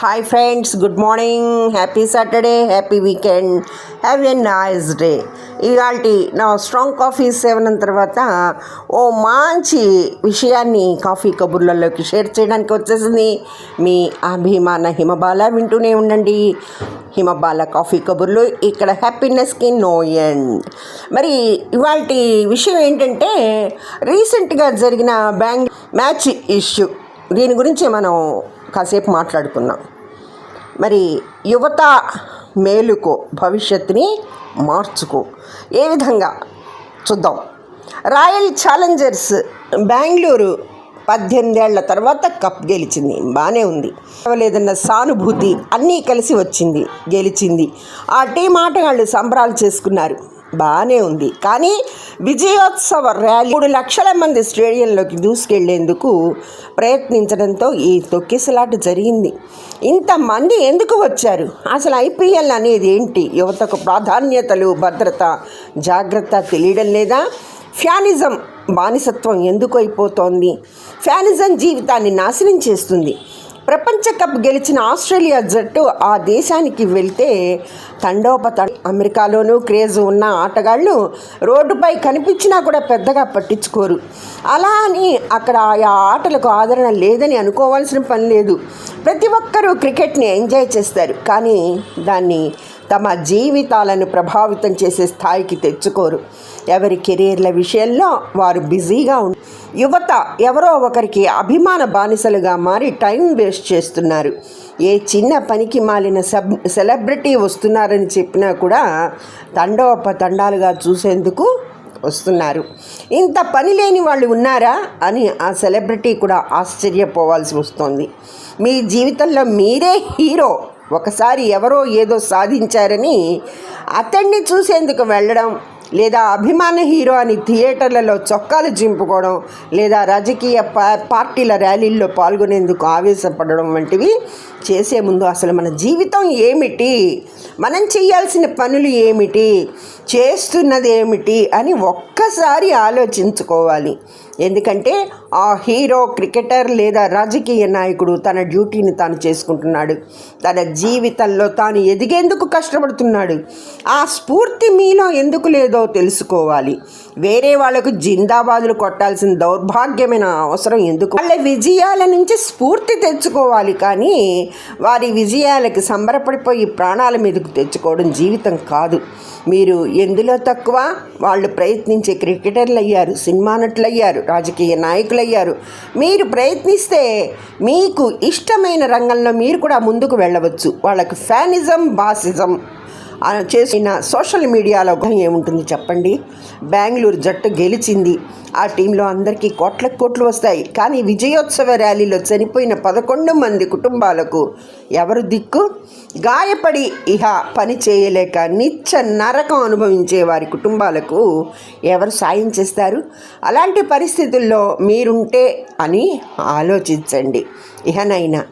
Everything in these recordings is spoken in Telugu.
Hi friends good morning happy Saturday happy weekend have a nice day ఇవాళ నా స్ట్రాంగ్ కాఫీ సేవనం తర్వాత ఓ మంచి విషయాన్ని కాఫీ కబుర్లలోకి షేర్ చేయడానికి వచ్చేసింది. మీ అభిమాన హిమబాల వింటూనే ఉండండి. హిమబాల కాఫీ కబుర్లు ఇక్కడ హ్యాపీనెస్కి నో ఎండ్ మరి ఇవాళ విషయం ఏంటంటే రీసెంట్గా జరిగిన బ్యాంగ్ మ్యాచ్ ఇష్యూ దీని గురించి మనం కాసేపు మాట్లాడుకున్నాం. మరి యువత మేలుకో భవిష్యత్తుని మార్చుకో. ఏ విధంగా? చూద్దాం. రాయల్ ఛాలెంజర్స్ బెంగళూరు పద్దెనిమిదేళ్ళ తర్వాత కప్ గెలిచింది. బాగానే ఉంది. లేదన్న సానుభూతి అన్నీ కలిసి వచ్చింది గెలిచింది. ఆ టీం ఆటగాళ్ళు సంబరాలు చేసుకున్నారు. బాగానే ఉంది. కానీ విజయోత్సవ ర్యాలీ మూడు లక్షల మంది స్టేడియంలోకి దూసుకెళ్ళేందుకు ప్రయత్నించడంతో ఈ తొక్కిసలాట జరిగింది. ఇంతమంది ఎందుకు వచ్చారు? అసలు ఐపీఎల్ అనేది ఏంటి? యువతకు ప్రాధాన్యతలు భద్రత జాగ్రత్త తెలియడం లేదా? ఫ్యానిజం బానిసత్వం ఎందుకు అయిపోతోంది? ఫ్యానిజం జీవితాన్ని నాశనం చేస్తుంది. ప్రపంచ కప్ గెలిచిన ఆస్ట్రేలియా జట్టు ఆ దేశానికి వెళ్తే తండోపత. అమెరికాలోనూ క్రేజ్ ఉన్న ఆటగాళ్ళు రోడ్డుపై కనిపించినా కూడా పెద్దగా పట్టించుకోరు. అలా అని అక్కడ ఆయా ఆటలకు ఆదరణ లేదని అనుకోవాల్సిన పని లేదు. ప్రతి ఒక్కరూ క్రికెట్ని ఎంజాయ్ చేస్తారు. కానీ దాన్ని తమ జీవితాలను ప్రభావితం చేసే స్థాయికి తెచ్చుకోరు. ఎవరి కెరీర్ల విషయంలో వారు బిజీగా ఉం యువత ఎవరో ఒకరికి అభిమాన బానిసలుగా మారి టైం వేస్ట్ చేస్తున్నారు. ఏ చిన్న పనికి మాలిన సబ్ సెలబ్రిటీ వస్తున్నారని చెప్పినా కూడా తండోప తండాలుగా చూసేందుకు వస్తున్నారు. ఇంత పని లేని వాళ్ళు ఉన్నారా అని ఆ సెలబ్రిటీ కూడా ఆశ్చర్యపోవాల్సి వస్తుంది. మీ జీవితంలో మీరే హీరో ఒకసారి ఎవరో ఏదో సాధించారని అతన్ని చూసేందుకు వెళ్ళడం లేదా అభిమాన హీరో అని థియేటర్లలో చొక్కాలు చింపుకోవడం లేదా రాజకీయ పార్టీల ర్యాలీల్లో పాల్గొనేందుకు ఆవేశపడడం వంటివి చేసే ముందు అసలు మన జీవితం ఏమిటి? మనం చేయాల్సిన పనులు ఏమిటి? చేస్తున్నది ఏమిటి? అని ఒక్కసారి ఆలోచించుకోవాలి. ఎందుకంటే ఆ హీరో క్రికెటర్ లేదా రాజకీయ నాయకుడు తన డ్యూటీని తాను చేసుకుంటున్నాడు. తన జీవితంలో తాను ఎదిగేందుకు కష్టపడుతున్నాడు. ఆ స్ఫూర్తి మీలో ఎందుకు లేదో తెలుసుకోవాలి. వేరే వాళ్ళకు జిందాబాదులు కొట్టాల్సిన దౌర్భాగ్యమైన అవసరం ఎందుకు? వాళ్ళ విజయాల నుంచి స్ఫూర్తి తెచ్చుకోవాలి కానీ వారి విజయాలకు సంబరపడిపోయి ప్రాణాల మీదకు తెచ్చుకోవడం జీవితం కాదు. మీరు ఎందులో తక్కువ? వాళ్ళు ప్రయత్నించే క్రికెటర్లు అయ్యారు సినిమా నటులు అయ్యారు రాజకీయ నాయకులు అయ్యారు మీరు ప్రయత్నిస్తే మీకు ఇష్టమైన రంగంలో మీరు కూడా ముందుకు వెళ్ళవచ్చు. వాళ్ళకు ఫ్యానిజం బాసిజం. చేసిన సోషల్ మీడియాలో ఏముంటుంది చెప్పండి? బెంగళూరు జట్టు గెలిచింది. ఆ టీంలో అందరికీ కోట్ల కోట్లు వస్తాయి. కానీ విజయోత్సవ ర్యాలీలో చనిపోయిన పదకొండు మంది కుటుంబాలకు ఎవరు దిక్కు? గాయపడి ఇహ పని చేయలేక నిత్య నరకం అనుభవించే వారి కుటుంబాలకు ఎవరు సాయం చేస్తారు? అలాంటి పరిస్థితుల్లో మీరుంటే అని ఆలోచించండి. ఇహనైనా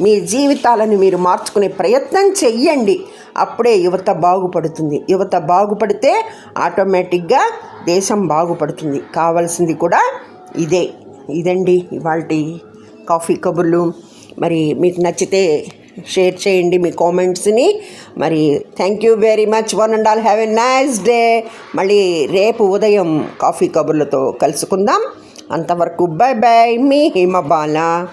మీ జీవితాలను మీరు మార్చుకునే ప్రయత్నం చెయ్యండి. అప్పుడే యువత బాగుపడుతుంది. యువత బాగుపడితే ఆటోమేటిక్గా దేశం బాగుపడుతుంది. కావాల్సింది కూడా ఇదే. ఇదండి ఇవాళ కాఫీ కబుర్లు. మరి మీకు నచ్చితే షేర్ చేయండి మీ కామెంట్స్ని. మరి thank you very much. One and all have a nice day. మళ్ళీ రేపు ఉదయం కాఫీ కబుర్లతో కలుసుకుందాం. అంతవరకు బాయ్ బాయ్ మీ హిమబాల